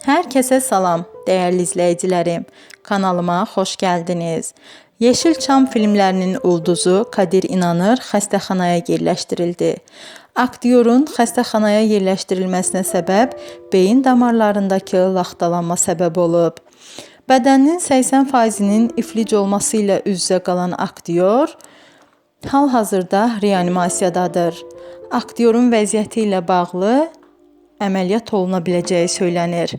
Hər kəsə salam, dəyərli izləyicilərim. Kanalıma xoş gəldiniz. Yeşilçam filmlərinin ulduzu Kadir İnanır xəstəxanaya yerləşdirildi. Aktyorun xəstəxanaya yerləşdirilməsinə səbəb beyin damarlarındakı laxtalanma səbəb olub. Bədəninin 80%-nin iflic olması ilə üz-üzə qalan aktyor hal-hazırda reanimasiyadadır. Aktyorun vəziyyəti ilə bağlı əməliyyat oluna biləcəyi söylənir.